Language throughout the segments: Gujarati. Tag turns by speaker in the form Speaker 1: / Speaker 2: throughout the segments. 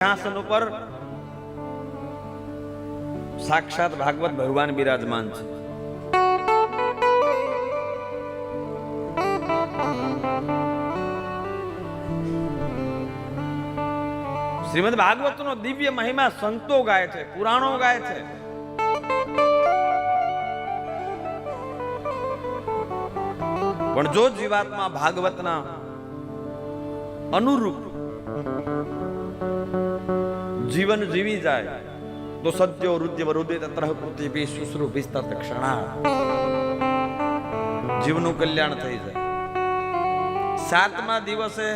Speaker 1: સિંહાસન ઉપર સાક્ષાત ભાગવત ભગવાન બિરાજમાન છે. શ્રીમદ ભાગવત નો દિવ્ય મહિમા સંતો ગાય છે, પુરાણો ગાય છે. પણ જો જીવાત્મા ભાગવતના અનુરૂપ જીવન જીવી જાય, તો સત્યો રુદ્ય વરુદે તત્ર પૃથ્વી શુશ્રુ વિસ્તત ક્ષણા જીવનું કલ્યાણ થઈ જાય. સાતમા દિવસે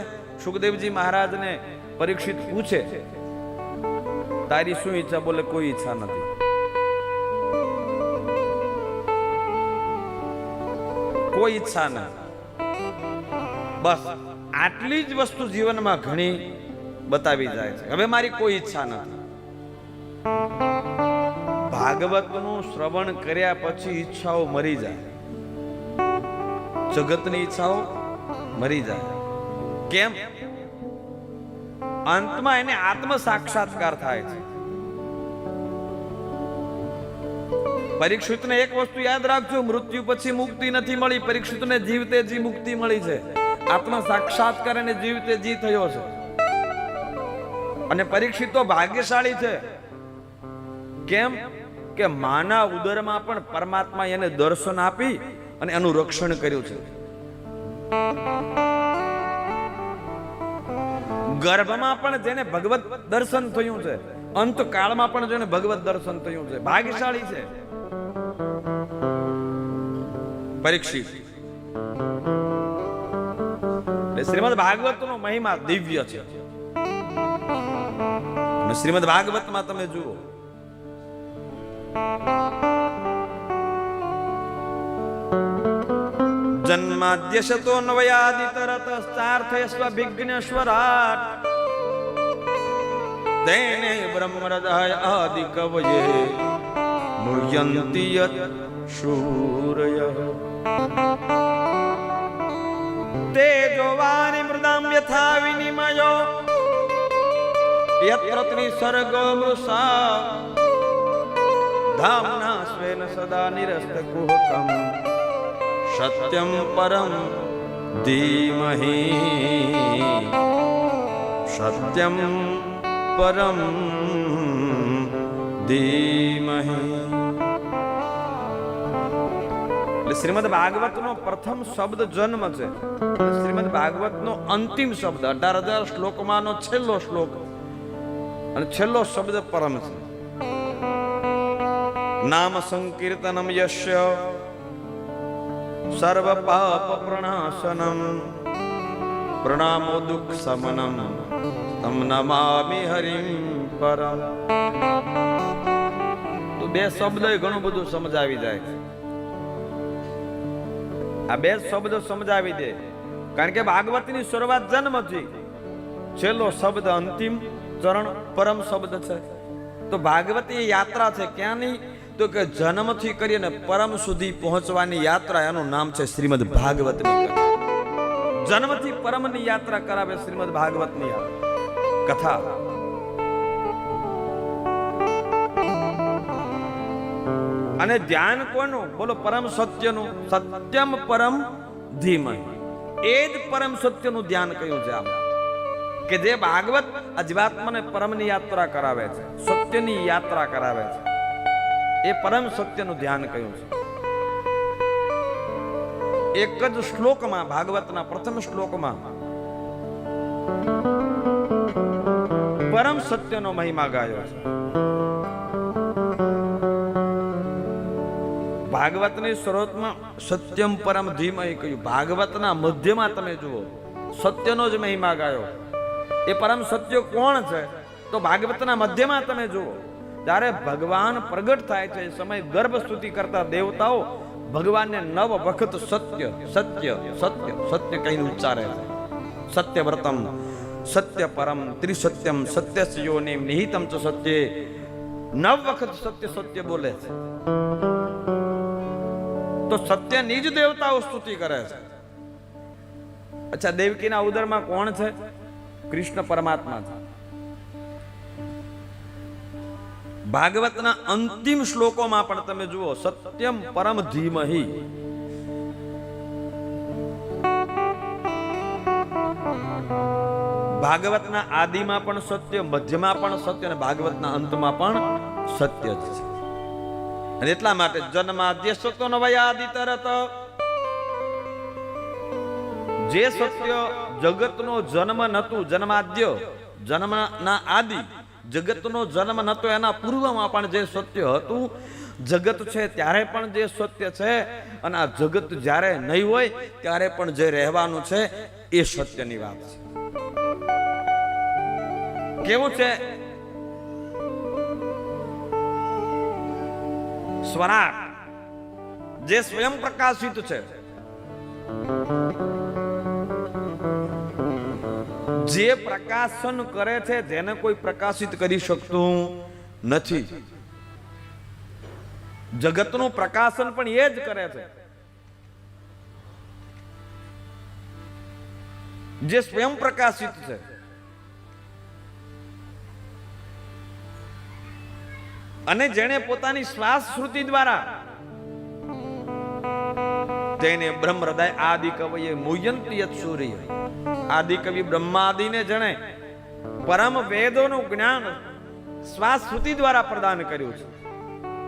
Speaker 1: સુખદેવજી મહારાજને પરીક્ષિત પૂછે, તારી શું ઈચ્છા? બોલે, કોઈ ઈચ્છા નથી. કોઈ ઈચ્છા નથી. બસ, આટલી જ વસ્તુ જીવનમાં ઘણી બતાવી જાય છે. હવે મારી કોઈ ઈચ્છા નથી. ભાગવતનું શ્રવણ કર્યા પછી ઈચ્છાઓ મરી જાય. જગતની ઈચ્છાઓ મરી જાય. કેમ? અંતમાં એને આત્મ સાક્ષાત્કાર થાય છે. પરીક્ષિતને એક વસ્તુ યાદ રાખજો, મૃત્યુ પછી મુક્તિ નથી મળી, પરીક્ષિતને જીવતે જી મુક્તિ મળી છે. આત્મ સાક્ષાત્કાર અને જીવતે જી થયો છે. અને પરીક્ષિત તો ભાગ્યશાળી છે. કેમ? કે માના ઉદરમાં પણ પરમાત્મા એને દર્શન આપી અને એનું રક્ષણ કર્યું છે. ગર્ભમાં પણ જેને ભગવત દર્શન થયું છે અંત કાળમાં પણ જેને ભગવત દર્શન થયું છે, ભાગ્યશાળી છે. પરીક્ષિત. શ્રીમદ ભાગવત નો મહિમા દિવ્ય છે. અને શ્રીમદ ભાગવતમાં તમે જુઓ. જન્માદ્યશતો નવયાદિતરતશ્ચાર્થયસ્વ વિઘ્નેશ્વરાટ તેને બ્રહ્મરદાય આદિ કવયે મુહ્યંતિ શૂરય. શૂરય તેજોવાનિ મૃદામ યથા વિનિમયો યત્ર ત્રિસર્ગો મૃષા ધામના સ્વેન સદા નિરસ્ત કુહકમ સત્યમ પરમ ધીમહિ સત્યમ પરમ ધીમહિ એટલે શ્રીમદ ભાગવત નો પ્રથમ શબ્દ જન્મ છે. અને શ્રીમદ ભાગવત નો અંતિમ શબ્દ, અઢાર હજાર શ્લોકમાં નો છેલ્લો શ્લોક. અને છેલ્લો શબ્દ પરમ છે નામ સંકીર્તનમ યશ્ય સર્વ પાપ પ્રણાશનમ પ્રણામો દુઃખ સમનમ તમ નમામિ હરિમ પરમ. તો બે શબ્દ ઘણું બધું સમજાવી જાય આ બે શબ્દ સમજાવી દે. કારણ કે ભાગવતની શરૂઆત જન્મથી. છેલ્લો શબ્દ અંતિમ. ચરણ પરમ શબ્દ છે. તો ભાગવતી યાત્રા છે ક્યાંની? તો કે જન્મથી કરીને પરમ સુધી પહોંચવાની યાત્રા, એનું નામ છે શ્રીમદ ભાગવતની જન્મથી પરમની યાત્રા કરાવે શ્રીમદ ભાગવતની કથા. અને ધ્યાન કોનું? બોલો, પરમ સત્યનું. સત્યમ પરમ ધીમય એ જ પરમ સત્યનું ધ્યાન કયું છે આમ. કે જે ભાગવત આ પરમની યાત્રા કરાવે છે, સત્યની યાત્રા કરાવે છે. એ પરમ સત્યનું ધ્યાન કયું છે? એક જ શ્લોકમાં, ભાગવતના પ્રથમ શ્લોકમાં, પરમ સત્યનો મહિમા ગાયો છે. ભાગવતની શરૂઆતમાં સત્યમ પરમ ધીમય કહ્યું. ભાગવતના મધ્યમાં તમે જુઓ, સત્યનો જ મહિમા ગાયો. એ પરમ સત્ય કોણ છે? તો ભાગવતના મધ્યમાં તમે જુઓ, જ્યારે ભગવાન પ્રગટ થાય છે સમય ગર્ભ સ્તુતિ કરતા દેવતાઓ ભગવાનને નવ વખત સત્ય સત્ય સત્ય સત્ય કહીને ઉચ્ચારે છે. સત્ય વ્રતમ સત્ય પરમ ત્રિસત્યમ સત્ય યોનિમ નિહિતમ ચ સત્ય. નવ વખત સત્ય સત્ય બોલે છે. તો સત્ય નિજ દેવતાઓ સ્તુતિ કરે છે. અચ્છા, દેવકીના ઉદરમાં કોણ છે? કૃષ્ણ પરમાત્મા છે. ભાગવતના અંતિમ શ્લોકોમાં પણ તમે જુઓ, સત્યમ પરમ ધીમહી. ભાગવતના આદિમાં પણ સત્ય, મધ્યમાં પણ સત્ય અને ભાગવતના અંતમાં પણ સત્ય જ છે. અને એટલા માટે જન્માદ્ય સત્ય નો આદિ તરત જે સત્ય જગતનો જન્મ નતું જન્માદ્ય, જન્મના આદિ, જગતનો જન્મ નતો એના પૂર્વમાં પણ જે સત્ય હતું, જગત છે ત્યારે પણ જે સત્ય છે અને આ જગત જ્યારે નહીં હોય, ત્યારે પણ જે રહેવાનું છે, એ સત્યની વાત છે. કેવું છે? સ્વરાટ જે સ્વયં પ્રકાશિત છે. જે પ્રકાશન કરે છે, જેને કોઈ પ્રકાશિત કરી શકતું નથી. જગતનું પ્રકાશન પણ એ જ કરે છે. જે સ્વયં પ્રકાશિત છે. અને જેણે પોતાની શ્વાસ શ્રુતિ દ્વારા તેને બ્રહ્મ હૃદય આદિ કવિએ મુયંતી યત સૂર્ય આદિ કવિ બ્રહ્માદિને જણે પરમ વેદોનું જ્ઞાન શ્વાસ શ્રુતિ દ્વારા પ્રદાન કર્યું છે.